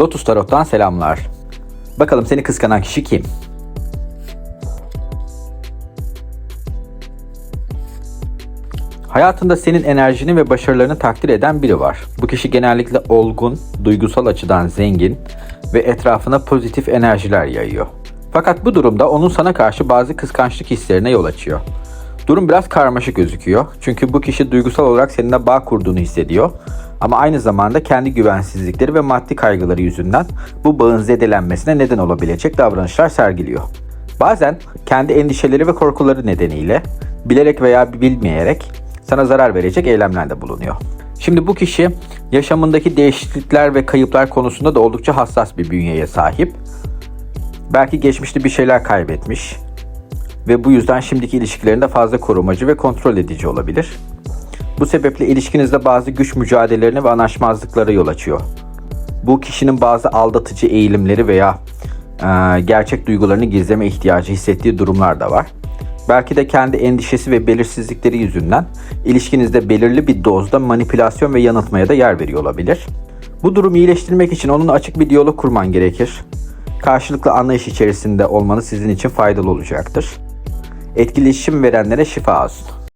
Lotus Tarot'tan selamlar. Bakalım seni kıskanan kişi kim? Hayatında senin enerjini ve başarılarını takdir eden biri var. Bu kişi genellikle olgun, duygusal açıdan zengin ve etrafına pozitif enerjiler yayıyor. Fakat bu durumda onun sana karşı bazı kıskançlık hislerine yol açıyor. Durum biraz karmaşık gözüküyor. Çünkü bu kişi duygusal olarak seninle bağ kurduğunu hissediyor. Ama aynı zamanda kendi güvensizlikleri ve maddi kaygıları yüzünden bu bağın zedelenmesine neden olabilecek davranışlar sergiliyor. Bazen kendi endişeleri ve korkuları nedeniyle bilerek veya bilmeyerek sana zarar verecek eylemlerde bulunuyor. Şimdi bu kişi yaşamındaki değişiklikler ve kayıplar konusunda da oldukça hassas bir bünyeye sahip. Belki geçmişte bir şeyler kaybetmiş ve bu yüzden şimdiki ilişkilerinde fazla korumacı ve kontrol edici olabilir. Bu sebeple ilişkinizde bazı güç mücadelelerine ve anlaşmazlıklara yol açıyor. Bu kişinin bazı aldatıcı eğilimleri veya e, gerçek duygularını gizleme ihtiyacı hissettiği durumlar da var. Belki de kendi endişesi ve belirsizlikleri yüzünden ilişkinizde belirli bir dozda manipülasyon ve yanıltmaya da yer veriyor olabilir. Bu durumu iyileştirmek için onunla açık bir diyalog kurman gerekir. Karşılıklı anlayış içerisinde olmanız sizin için faydalı olacaktır. Etkileşim verenlere şifa olsun.